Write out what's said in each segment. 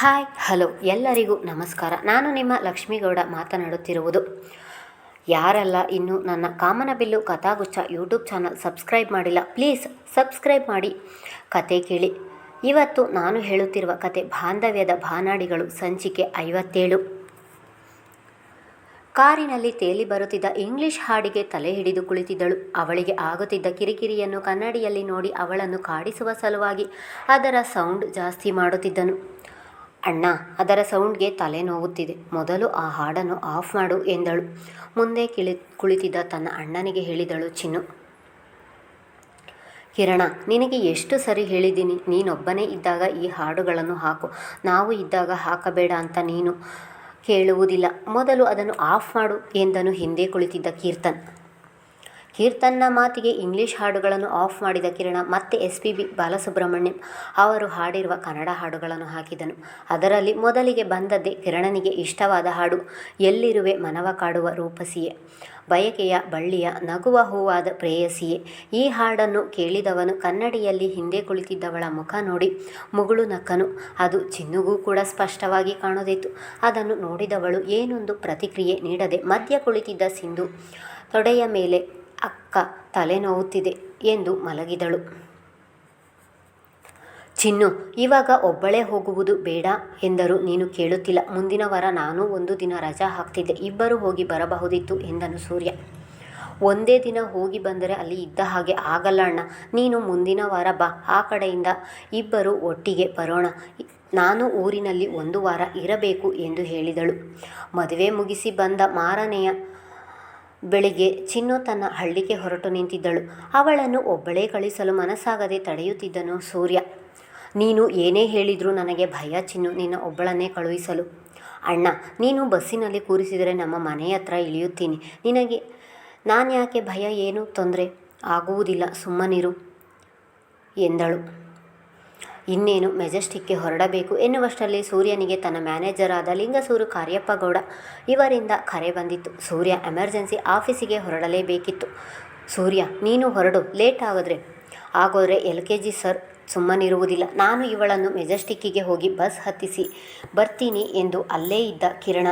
Hi, hello, ಎಲ್ಲರಿಗೂ ನಮಸ್ಕಾರ. ನಾನು ನಿಮ್ಮ ಲಕ್ಷ್ಮೀಗೌಡ ಮಾತನಾಡುತ್ತಿರುವುದು. ಯಾರೆಲ್ಲ ಇನ್ನೂ ನನ್ನ Kamanabillu Kathaguchha YouTube channel subscribe ಮಾಡಿಲ್ಲ, ಪ್ಲೀಸ್ ಸಬ್ಸ್ಕ್ರೈಬ್ ಮಾಡಿ. ಕತೆ ಕೇಳಿ. ಇವತ್ತು ನಾನು ಹೇಳುತ್ತಿರುವ ಕತೆ ಬಾಂಧವ್ಯದ ಬಾನಾಡಿಗಳು ಸಂಚಿಕೆ ಐವತ್ತೇಳು. ಕಾರಿನಲ್ಲಿ ತೇಲಿ ಬರುತ್ತಿದ್ದ ಇಂಗ್ಲಿಷ್ ಹಾಡಿಗೆ ತಲೆ ಹಿಡಿದು ಕುಳಿತಿದ್ದಳು. ಅವಳಿಗೆ ಆಗುತ್ತಿದ್ದ ಕಿರಿಕಿರಿಯನ್ನು ಕನ್ನಡಿಯಲ್ಲಿ ನೋಡಿ ಅವಳನ್ನು ಕಾಡಿಸುವ ಸಲುವಾಗಿ ಅದರ ಸೌಂಡ್ ಜಾಸ್ತಿ ಮಾಡುತ್ತಿದ್ದನು. ಅಣ್ಣ, ಅದರ ಸೌಂಡ್ಗೆ ತಲೆ ನೋವುತ್ತಿದೆ. ಮೊದಲು ಆ ಹಾಡನ್ನು ಆಫ್ ಮಾಡು ಎಂದಳು. ಮುಂದೆ ಕಿಳಿ, ಕುಳಿತಿದ್ದ ತನ್ನ ಅಣ್ಣನಿಗೆ ಹೇಳಿದಳು ಚಿನ್ನು. ಕಿರಣ, ನಿನಗೆ ಎಷ್ಟು ಸರಿ ಹೇಳಿದ್ದೀನಿ. ನೀನೊಬ್ಬನೇ ಇದ್ದಾಗ ಈ ಹಾಡುಗಳನ್ನು ಹಾಕು. ನಾವು ಇದ್ದಾಗ ಹಾಕಬೇಡ ಅಂತ ನೀನು ಕೇಳುವುದಿಲ್ಲ. ಮೊದಲು ಅದನ್ನು ಆಫ್ ಮಾಡು ಎಂದನು ಹಿಂದೆ ಕುಳಿತಿದ್ದ ಕೀರ್ತನ್. ಕೀರ್ತನ್ನ ಮಾತಿಗೆ ಇಂಗ್ಲಿಷ್ ಹಾಡುಗಳನ್ನು ಆಫ್ ಮಾಡಿದ ಕಿರಣ ಮತ್ತೆ ಎಸ್ ಪಿ ಬಿ ಬಾಲಸುಬ್ರಹ್ಮಣ್ಯಂ ಅವರು ಹಾಡಿರುವ ಕನ್ನಡ ಹಾಡುಗಳನ್ನು ಹಾಕಿದನು. ಅದರಲ್ಲಿ ಮೊದಲಿಗೆ ಬಂದದ್ದೇ ಕಿರಣನಿಗೆ ಇಷ್ಟವಾದ ಹಾಡು, ಎಲ್ಲಿರುವೆ ಮನವ ಕಾಡುವ ರೂಪಸಿಯೇ, ಬಯಕೆಯ ಬಳ್ಳಿಯ ನಗುವ ಹೂವಾದ ಪ್ರೇಯಸಿಯೇ. ಈ ಹಾಡನ್ನು ಕೇಳಿದವನು ಕನ್ನಡಿಯಲ್ಲಿ ಹಿಂದೆ ಕುಳಿತಿದ್ದವಳ ಮುಖ ನೋಡಿ ಮುಗುಳು ನಕ್ಕನು. ಅದು ಚಿನ್ನುಗೂ ಕೂಡ ಸ್ಪಷ್ಟವಾಗಿ ಕಾಣೋದಿತ್ತು ಅದನ್ನು ನೋಡಿದವಳು, ಏನೊಂದು ಪ್ರತಿಕ್ರಿಯೆ ನೀಡದೆ ಮಧ್ಯ ಕುಳಿತಿದ್ದ ಸಿಂಧು, ತೊಡೆಯ ಮೇಲೆ ಅಕ್ಕ ತಲೆನೋವುತ್ತಿದೆ ಎಂದು ಮಲಗಿದಳು. ಚಿನ್ನು, ಇವಾಗ ಒಬ್ಬಳೇ ಹೋಗುವುದು ಬೇಡ ಎಂದರು. ನೀನು ಕೇಳುತ್ತಿಲ್ಲ. ಮುಂದಿನ ವಾರ ನಾನು ಒಂದು ದಿನ ರಜಾ ಹಾಕ್ತಿದ್ದೆ. ಇಬ್ಬರು ಹೋಗಿ ಬರಬಹುದಿತ್ತು ಎಂದನು ಸೂರ್ಯ. ಒಂದೇ ದಿನ ಹೋಗಿ ಬಂದರೆ ಅಲ್ಲಿ ಇದ್ದ ಹಾಗೆ ಆಗಲ್ಲ ಅಣ್ಣ. ನೀನು ಮುಂದಿನ ವಾರ ಬಾ. ಆ ಕಡೆಯಿಂದ ಇಬ್ಬರು ಒಟ್ಟಿಗೆ ಬರೋಣ. ನಾನು ಊರಿನಲ್ಲಿ ಒಂದು ವಾರ ಇರಬೇಕು ಎಂದು ಹೇಳಿದಳು. ಮದುವೆ ಮುಗಿಸಿ ಬಂದ ಮಾರನೆಯ ಬೆಳಿಗ್ಗೆ ಚಿನ್ನು ತನ್ನ ಹಳ್ಳಿಗೆ ಹೊರಟು ನಿಂತಿದ್ದಳು. ಅವಳನ್ನು ಒಬ್ಬಳೇ ಕಳಿಸಲು ಮನಸ್ಸಾಗದೆ ತಡೆಯುತ್ತಿದ್ದನು ಸೂರ್ಯ. ನೀನು ಏನೇ ಹೇಳಿದರೂ ನನಗೆ ಭಯ ಚಿನ್ನು, ನಿನ್ನ ಒಬ್ಬಳನ್ನೇ ಕಳುಹಿಸಲು. ಅಣ್ಣ, ನೀನು ಬಸ್ಸಿನಲ್ಲಿ ಕೂರಿಸಿದರೆ ನಮ್ಮ ಮನೆ ಹತ್ರ ಇಳಿಯುತ್ತೀನಿ. ನಿನಗೆ ನಾನು ಯಾಕೆ ಭಯ ಏನು? ತೊಂದರೆ ಆಗುವುದಿಲ್ಲ, ಸುಮ್ಮನಿರು ಎಂದಳು. ಇನ್ನೇನು ಮೆಜೆಸ್ಟಿಕ್ಗೆ ಹೊರಡಬೇಕು ಎನ್ನುವಷ್ಟರಲ್ಲಿ ಸೂರ್ಯನಿಗೆ ತನ್ನ ಮ್ಯಾನೇಜರ್ ಆದ ಲಿಂಗಸೂರು ಕಾರ್ಯಪ್ಪ ಗೌಡ ಇವರಿಂದ ಕರೆ ಬಂದಿತ್ತು. ಸೂರ್ಯ ಎಮರ್ಜೆನ್ಸಿ ಆಫೀಸಿಗೆ ಹೊರಡಲೇಬೇಕಿತ್ತು. ಸೂರ್ಯ, ನೀನು ಹೊರಡು, ಲೇಟ್ ಆಗಿದ್ರೆ? ಆಗೋದ್ರೆ ಎಲ್ ಕೆ ಜಿ ಸರ್, ಸುಮ್ಮನಿರುವುದಿಲ್ಲ. ನಾನು ಇವಳನ್ನು ಮೆಜೆಸ್ಟಿಕ್ಕಿಗೆ ಹೋಗಿ ಬಸ್ ಹತ್ತಿಸಿ ಬರ್ತೀನಿ ಎಂದು ಅಲ್ಲೇ ಇದ್ದ ಕಿರಣ.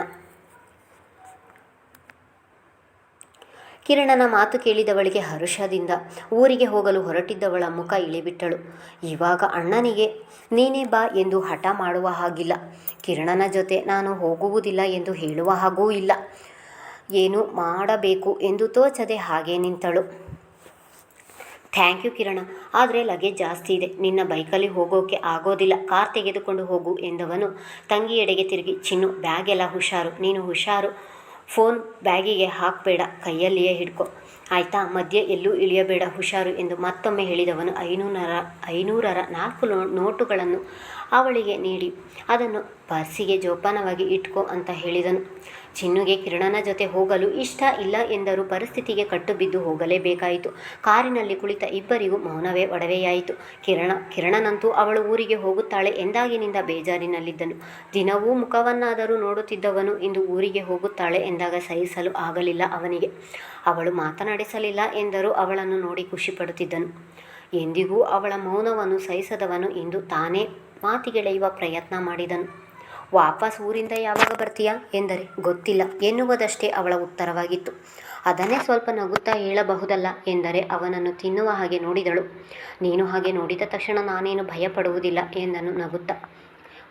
ಕಿರಣನ ಮಾತು ಕೇಳಿದವಳಿಗೆ ಹರುಷದಿಂದ ಊರಿಗೆ ಹೋಗಲು ಹೊರಟಿದ್ದವಳ ಮುಖ ಇಳಿಬಿಟ್ಟಳು. ಇವಾಗ ಅಣ್ಣನಿಗೆ, ನೀನೇ ಬಾ ಎಂದು ಹಠ ಮಾಡುವ ಹಾಗಿಲ್ಲ. ಕಿರಣನ ಜೊತೆ ನಾನು ಹೋಗುವುದಿಲ್ಲ ಎಂದು ಹೇಳುವ ಹಾಗೂ ಇಲ್ಲ. ಏನು ಮಾಡಬೇಕು ಎಂದು ತೋಚದೆ ಹಾಗೇ ನಿಂತಳು. ಥ್ಯಾಂಕ್ ಯು ಕಿರಣ, ಆದರೆ ಲಗೇಜ್ ಜಾಸ್ತಿ ಇದೆ. ನಿನ್ನ ಬೈಕಲ್ಲಿ ಹೋಗೋಕೆ ಆಗೋದಿಲ್ಲ. ಕಾರ್ ತೆಗೆದುಕೊಂಡು ಹೋಗು ಎಂದವನು ತಂಗಿಯೆಡೆಗೆ ತಿರುಗಿ, ಚಿನ್ನು ಬ್ಯಾಗ್ ಎಲ್ಲ ಹುಷಾರು. ನೀನು ಹುಷಾರು. ಫೋನ್ ಬ್ಯಾಗಿಗೆ ಹಾಕಬೇಡ, ಕೈಯಲ್ಲಿಯೇ ಹಿಡ್ಕೊ. ಆಯಿತಾ? ಮಧ್ಯೆ ಎಲ್ಲೂ ಇಳಿಯಬೇಡ, ಹುಷಾರು ಎಂದು ಮತ್ತೊಮ್ಮೆ ಹೇಳಿದವನು ಐನೂರರ ಐನೂರರ ನಾಲ್ಕು ನೋಟುಗಳನ್ನು ಅವಳಿಗೆ ನೀಡಿ, ಅದನ್ನು ಪರ್ಸಿಗೆ ಜೋಪಾನವಾಗಿ ಇಟ್ಕೋ ಅಂತ ಹೇಳಿದನು. ಚಿನ್ನುಗೆ ಕಿರಣನ ಜೊತೆ ಹೋಗಲು ಇಷ್ಟ ಇಲ್ಲ ಎಂದರೂ ಪರಿಸ್ಥಿತಿಗೆ ಕಟ್ಟು ಬಿದ್ದು ಹೋಗಲೇಬೇಕಾಯಿತು. ಕಾರಿನಲ್ಲಿ ಕುಳಿತ ಇಬ್ಬರಿಗೂ ಮೌನವೇ ಒಡವೆಯಾಯಿತು. ಕಿರಣ, ಕಿರಣನಂತೂ ಅವಳು ಊರಿಗೆ ಹೋಗುತ್ತಾಳೆ ಎಂದಾಗಿನಿಂದ ಬೇಜಾರಿನಲ್ಲಿದ್ದನು. ದಿನವೂ ಮುಖವನ್ನಾದರೂ ನೋಡುತ್ತಿದ್ದವನು ಇಂದು ಊರಿಗೆ ಹೋಗುತ್ತಾಳೆ ಎಂದಾಗ ಸಹಿಸಲು ಆಗಲಿಲ್ಲ ಅವನಿಗೆ. ಅವಳು ಮಾತನಾಡಿಸಲಿಲ್ಲ ಎಂದರೂ ಅವಳನ್ನು ನೋಡಿ ಖುಷಿಪಡುತ್ತಿದ್ದನು. ಎಂದಿಗೂ ಅವಳ ಮೌನವನ್ನು ಸಹಿಸದವನು ಇಂದು ತಾನೇ ಮಾತಿಗೆಳೆಯುವ ಪ್ರಯತ್ನ ಮಾಡಿದನು. ವಾಪಸ್ ಊರಿಂದ ಯಾವಾಗ ಬರ್ತೀಯಾ ಎಂದರೆ, ಗೊತ್ತಿಲ್ಲ. ಎನ್ನುವುದಷ್ಟೇ ಅವಳ ಉತ್ತರವಾಗಿತ್ತು. ಅದನ್ನೇ ಸ್ವಲ್ಪ ನಗುತ್ತಾ ಹೇಳಬಹುದಲ್ಲ ಎಂದರೆ, ಅವನನ್ನು ತಿನ್ನುವ ಹಾಗೆ ನೋಡಿದಳು. ನೀನು ಹಾಗೆ ನೋಡಿದ ತಕ್ಷಣ ನಾನೇನು ಭಯಪಡುವುದಿಲ್ಲ ಎಂದನು ನಗುತ್ತಾ.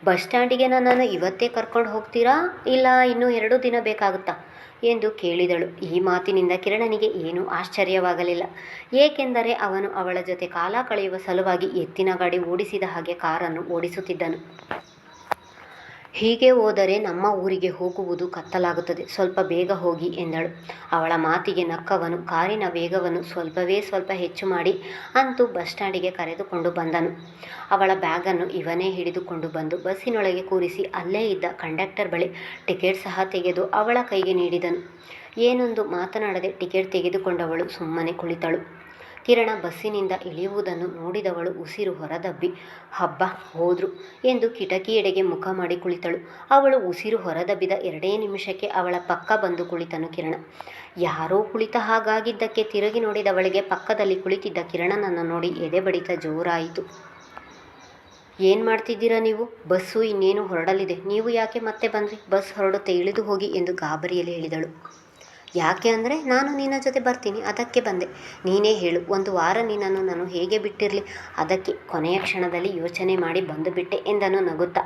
ಬಸ್ ಸ್ಟ್ಯಾಂಡಿಗೆ ನನ್ನನ್ನು ಇವತ್ತೇ ಕರ್ಕೊಂಡು ಹೋಗ್ತೀರಾ? ಇಲ್ಲ, ಇನ್ನೂ ಎರಡು ದಿನ ಬೇಕಾಗುತ್ತಾ? ಎಂದು ಕೇಳಿದಳು. ಈ ಮಾತಿನಿಂದ ಕಿರಣನಿಗೆ ಏನೂ ಆಶ್ಚರ್ಯವಾಗಲಿಲ್ಲ. ಏಕೆಂದರೆ ಅವನು ಅವಳ ಜೊತೆ ಕಾಲ ಕಳೆಯುವ ಸಲುವಾಗಿ ಎತ್ತಿನ ಗಾಡಿ ಓಡಿಸಿದ ಹಾಗೆ ಕಾರನ್ನು ಓಡಿಸುತ್ತಿದ್ದನು. ಹೀಗೆ ಹೋದರೆ ನಮ್ಮ ಊರಿಗೆ ಹೋಗುವುದು ಕತ್ತಲಾಗುತ್ತದೆ. ಸ್ವಲ್ಪ ಬೇಗ ಹೋಗಿ ಎಂದಳು. ಅವಳ ಮಾತಿಗೆ ನಕ್ಕವನು, ಕಾರಿನ ವೇಗವನ್ನು ಸ್ವಲ್ಪವೇ ಸ್ವಲ್ಪ ಹೆಚ್ಚು ಮಾಡಿ ಅಂತೂ ಬಸ್ ಸ್ಟ್ಯಾಂಡಿಗೆ ಕರೆದುಕೊಂಡು ಬಂದನು. ಅವಳ ಬ್ಯಾಗನ್ನು ಇವನೇ ಹಿಡಿದುಕೊಂಡು ಬಂದು ಬಸ್ಸಿನೊಳಗೆ ಕೂರಿಸಿ ಅಲ್ಲೇ ಇದ್ದ ಕಂಡಕ್ಟರ್ ಬಳಿ ಟಿಕೆಟ್ ಸಹ ತೆಗೆದು ಅವಳ ಕೈಗೆ ನೀಡಿದನು. ಏನೊಂದು ಮಾತನಾಡದೆ ಟಿಕೆಟ್ ತೆಗೆದುಕೊಂಡವಳು ಸುಮ್ಮನೆ ಕುಳಿತಳು. ಕಿರಣ ಬಸ್ಸಿನಿಂದ ಇಳಿಯುವುದನ್ನು ನೋಡಿದವಳು ಉಸಿರು ಹೊರದಬ್ಬಿ, ಹಬ್ಬ, ಹೋದ್ರು ಎಂದು ಕಿಟಕಿಯೆಡೆಗೆ ಮುಖ ಮಾಡಿ ಕುಳಿತಳು. ಅವಳು ಉಸಿರು ಹೊರದಬ್ಬಿದ ಎರಡೇ ನಿಮಿಷಕ್ಕೆ ಅವಳ ಪಕ್ಕ ಬಂದು ಕುಳಿತನು ಕಿರಣ. ಯಾರೋ ಕುಳಿತ ಹಾಗಾಗಿದ್ದಕ್ಕೆ ತಿರುಗಿ ನೋಡಿದವಳಿಗೆ ಪಕ್ಕದಲ್ಲಿ ಕುಳಿತಿದ್ದ ಕಿರಣನನ್ನು ನೋಡಿ ಎದೆ ಬಡಿತ ಜೋರಾಯಿತು. ಏನು ಮಾಡ್ತಿದ್ದೀರಾ ನೀವು? ಬಸ್ಸು ಇನ್ನೇನು ಹೊರಡಲಿದೆ. ನೀವು ಯಾಕೆ ಮತ್ತೆ ಬಂದ್ರಿ? ಬಸ್ ಹೊರಡುತ್ತೆ, ಇಳಿದು ಹೋಗಿ ಎಂದು ಗಾಬರಿಯಲ್ಲಿ ಹೇಳಿದಳು. ಯಾಕೆ ಅಂದರೆ ನಾನು ನಿನ್ನ ಜೊತೆ ಬರ್ತೀನಿ, ಅದಕ್ಕೆ ಬಂದೆ. ನೀನೇ ಹೇಳು, ಒಂದು ವಾರ ನಿನ್ನನ್ನು ನಾನು ಹೇಗೆ ಬಿಟ್ಟಿರಲಿ? ಅದಕ್ಕೆ ಕೊನೆಯ ಕ್ಷಣದಲ್ಲಿ ಯೋಚನೆ ಮಾಡಿ ಬಂದು ಬಿಟ್ಟೆ ಎಂದನು ನಗುತ್ತಾ.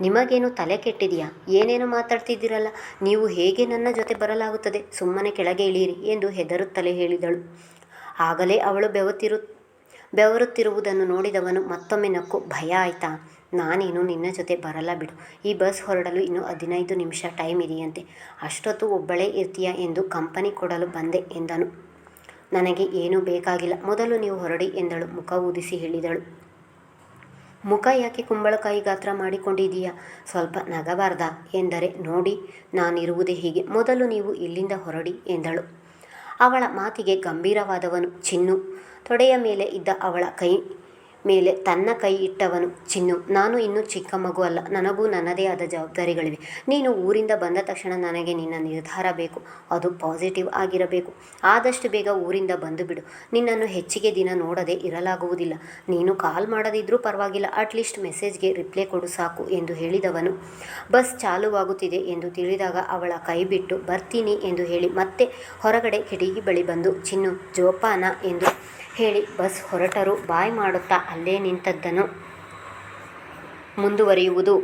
ನಿಮಗೇನು ತಲೆ ಕೆಟ್ಟಿದೆಯಾ? ಏನೇನು ಮಾತಾಡ್ತಿದ್ದೀರಲ್ಲ? ನೀವು ಹೇಗೆ ನನ್ನ ಜೊತೆ ಬರಲಾಗುತ್ತದೆ? ಸುಮ್ಮನೆ ಕೆಳಗೆ ಇಳಿಯಿರಿ ಎಂದು ಹೆದರುತ್ತಲೇ ಹೇಳಿದಳು. ಆಗಲೇ ಅವಳು ಬೆವತಿರು ಬೆವರುತ್ತಿರುವುದನ್ನು ನೋಡಿದವನು ಮತ್ತೊಮ್ಮೆ ನಕ್ಕು, ಭಯ ಆಯ್ತಾ? ನಾನೇನು ನಿನ್ನ ಜೊತೆ ಬರಲ್ಲ ಬಿಡು. ಈ ಬಸ್ ಹೊರಡಲು ಇನ್ನು ಹದಿನೈದು ನಿಮಿಷ ಟೈಮ್ ಇದೆಯಂತೆ. ಅಷ್ಟೊತ್ತು ಒಬ್ಬಳೇ ಇರ್ತೀಯ ಎಂದು ಕಂಪನಿ ಕೊಡಲು ಬಂದೆ ಎಂದನು. ನನಗೆ ಏನೂ ಬೇಕಾಗಿಲ್ಲ. ಮೊದಲು ನೀವು ಹೊರಡಿ ಎಂದಳು. ಮುಖ ಊದಿಸಿ ಹೇಳಿದಳು. ಮುಖ ಯಾಕೆ ಕುಂಬಳಕಾಯಿ ಗಾತ್ರ ಮಾಡಿಕೊಂಡಿದೀಯಾ ಸ್ವಲ್ಪ ನಗಬಾರ್ದಾ? ಎಂದರೆ, ನೋಡಿ, ನಾನಿರುವುದೇ ಹೀಗೆ. ಮೊದಲು ನೀವು ಇಲ್ಲಿಂದ ಹೊರಡಿ ಎಂದಳು. ಅವಳ ಮಾತಿಗೆ ಗಂಭೀರವಾದವನು ಚಿನ್ನು. ತೊಡೆಯ ಮೇಲೆ ಇದ್ದ ಅವಳ ಕೈ ಮೇಲೆ ತನ್ನ ಕೈ ಇಟ್ಟವನು. ಚಿನ್ನು, ನಾನು ಇನ್ನೂ ಚಿಕ್ಕ ಮಗು ಅಲ್ಲ. ನನಗೂ ನನ್ನದೇ ಆದ ಜವಾಬ್ದಾರಿಗಳಿವೆ. ನೀನು ಊರಿಂದ ಬಂದ ತಕ್ಷಣ ನನಗೆ ನಿನ್ನ ನಿರ್ಧಾರ ಬೇಕು. ಅದು ಪಾಸಿಟಿವ್ ಆಗಿರಬೇಕು. ಆದಷ್ಟು ಬೇಗ ಊರಿಂದ ಬಂದು ಬಿಡು. ನಿನ್ನನ್ನು ಹೆಚ್ಚಿಗೆ ದಿನ ನೋಡದೆ ಇರಲಾಗುವುದಿಲ್ಲ. ನೀನು ಕಾಲ್ ಮಾಡದಿದ್ರೂ ಪರವಾಗಿಲ್ಲ. ಅಟ್ಲೀಸ್ಟ್ ಮೆಸೇಜ್ಗೆ ರಿಪ್ಲೈ ಕೊಡು ಸಾಕು ಎಂದು ಹೇಳಿದವನು. ಬಸ್ ಚಾಲುವಾಗುತ್ತಿದೆ ಎಂದು ತಿಳಿದಾಗ ಅವಳ ಕೈ ಬಿಟ್ಟು ಬರ್ತೀನಿ ಎಂದು ಹೇಳಿ ಮತ್ತೆ ಹೊರಗಡೆ ಕಿಟಕಿ ಬಳಿ ಬಂದು, ಚಿನ್ನು, ಜೋಪಾನ ಎಂದು ಹೇಳಿ ಬಸ್ ಹೊರಟರು. ಬಾಯ್ ಮಾಡುತ್ತಾ ಅಲ್ಲೇ ನಿಂತದ್ದನು. ಮುಂದುವರಿಯುವುದು.